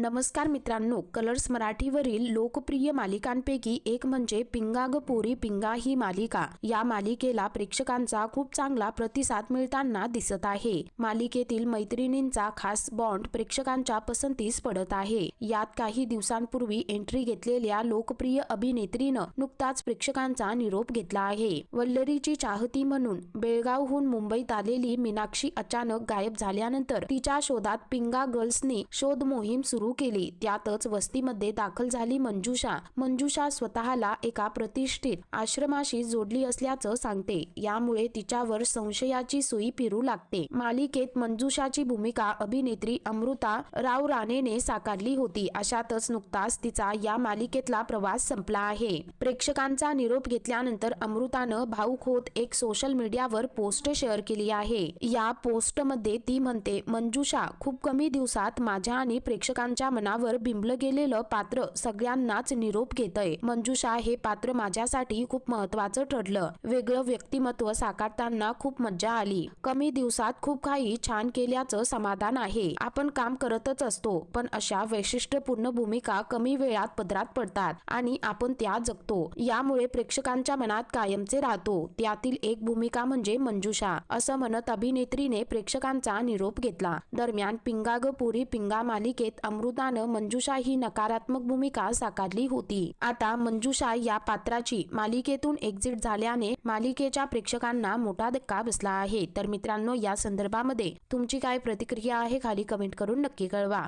नमस्कार मित्रांनो कलर्स मराठीवरील लोकप्रिय मालिकांपैकी एक म्हणजे पिंगाग पोरी पिंगा ही मालिका. या मालिकेला प्रेक्षकांचा खूप चांगला प्रतिसाद मिळताना दिसत आहे. मालिकेतील मैत्रिणींचा खास बॉन्ड प्रेक्षकांच्या पसंतीस पडत आहे. यात काही दिवसांपूर्वी एंट्री घेतलेल्या लोकप्रिय अभिनेत्रीनं नुकताच प्रेक्षकांचा निरोप घेतला आहे. वल्लरीची चाहती म्हणून बेळगावहून मुंबईत आलेली मीनाक्षी अचानक गायब झाल्यानंतर तिच्या शोधात पिंगा गर्ल्सनी शोध मोहीम सुरू सुरू केली. त्यातच वस्तीमध्ये दाखल झाली मंजुषा. मंजुषा स्वतःला एका प्रतिष्ठित आश्रमाशी जोडली असल्याचं सांगते. यामुळे तिच्यावर संशयाची सुई फिरू लागते. मालिकेत मंजुषाची भूमिका अभिनेत्री अमृता राव राणेने साकारली होती. अशातच नुकताच तिचा या मालिकेतला प्रवास संपला आहे. प्रेक्षकांचा निरोप घेतल्यानंतर अमृतानं भाऊक होत एक सोशल मीडियावर पोस्ट शेअर केली आहे. या पोस्टमध्ये ती म्हणते मंजुषा खूप कमी दिवसात माझ्या आणि प्रेक्षकांच्या मनावर बिंबलं गेलेलं पात्र सगळ्यांनाच निरोप घेतय. मंजुषा हे पात्र माझ्यासाठी खूप महत्वाचं ठरलं. वेगळं व्यक्तिमत्व साकारताना खूप मज्जा आली. कमी दिवसात खूप काही छान केल्याचं समाधान आहे. आपण काम करतच असतो पण अशा वैशिष्ट्यपूर्ण भूमिका कमी वेळात पदरात पडतात आणि आपण त्या जगतो. यामुळे प्रेक्षकांच्या मनात कायमचे राहतो. त्यातील एक भूमिका म्हणजे मंजुषा असं म्हणत अभिनेत्रीने प्रेक्षकांचा निरोप घेतला. दरम्यान पिंगाग पुरी पिंगा मालिकेत अमृतानं मंजुषा ही नकारात्मक भूमिका साकारली होती. आता मंजुषा या पात्राची मालिकेतून एक्झिट झाल्याने मालिकेच्या प्रेक्षकांना मोठा धक्का बसला आहे. तर मित्रांनो या संदर्भामध्ये तुमची काय प्रतिक्रिया आहे खाली कमेंट करून नक्की कळवा.